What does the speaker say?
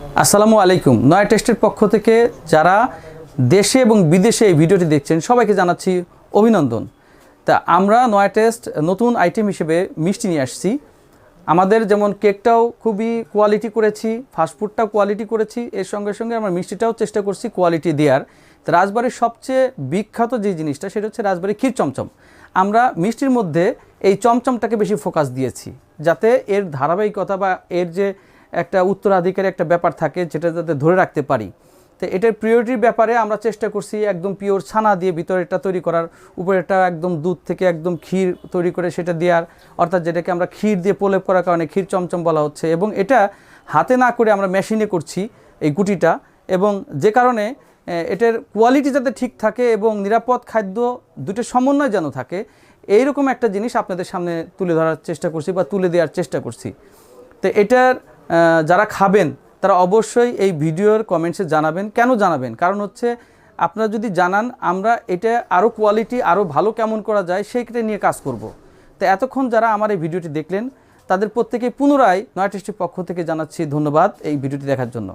আসসালামু আলাইকুম। নয়া টেস্টের পক্ষ থেকে যারা দেশে এবং বিদেশে এই ভিডিওটি দেখছেন, সবাইকে জানাচ্ছি অভিনন্দন। তা আমরা নয়া টেস্ট নতুন আইটেম হিসেবে মিষ্টি নিয়ে আসছি। আমাদের যেমন কেকটাও খুবই কোয়ালিটি করেছি ফাস্টফুডটাও কোয়ালিটি করেছি, এর সঙ্গে সঙ্গে আমরা মিষ্টিটাও চেষ্টা করছি কোয়ালিটি দেওয়ার তো রাজবাড়ির সবচেয়ে বিখ্যাত যে জিনিসটা, সেটা হচ্ছে রাজবাড়ির ক্ষীর চমচম। আমরা মিষ্টির মধ্যে এই চমচমটাকে বেশি ফোকাস দিয়েছি, যাতে এর ধারাবাহিকতা বা এর যে একটা উত্তরাধিকারী একটা ব্যাপার থাকে যেটা যাতে ধরে রাখতে পারি। তো এটার প্রিয়রিটির ব্যাপারে আমরা চেষ্টা করছি একদম পিওর ছানা দিয়ে ভিতরে ভিতরেরটা তৈরি করার, উপরেরটা একদম দুধ থেকে একদম ক্ষীর তৈরি করে সেটা দেওয়ার, অর্থাৎ যেটাকে আমরা ক্ষীর দিয়ে প্রলেপ করার কারণে ক্ষীর চমচম বলা হচ্ছে এবং এটা হাতে না করে আমরা মেশিনে করছি এই গুটিটা এবং যে কারণে এটার কোয়ালিটি যাতে ঠিক থাকে এবং নিরাপদ খাদ্য দুটো সমন্বয় যেন থাকে, এইরকম একটা জিনিস আপনাদের সামনে তুলে ধরার চেষ্টা করছি বা তুলে দেওয়ার চেষ্টা করছি। তো এটার যারা খাবেন, তারা অবশ্যই এই ভিডিওর কমেন্টসে জানাবেন। কেন জানাবেন? কারণ হচ্ছে আপনারা যদি জানান, আমরা এটা আরও কোয়ালিটি আরও ভালো কেমন করা যায়, সেইটা নিয়ে কাজ করব। তো এতক্ষণ যারা আমার এই ভিডিওটি দেখলেন, তাদের প্রত্যেকে পুনরায় নয়টিস্টির টেস্টের পক্ষ থেকে জানাচ্ছি ধন্যবাদ এই ভিডিওটি দেখার জন্য।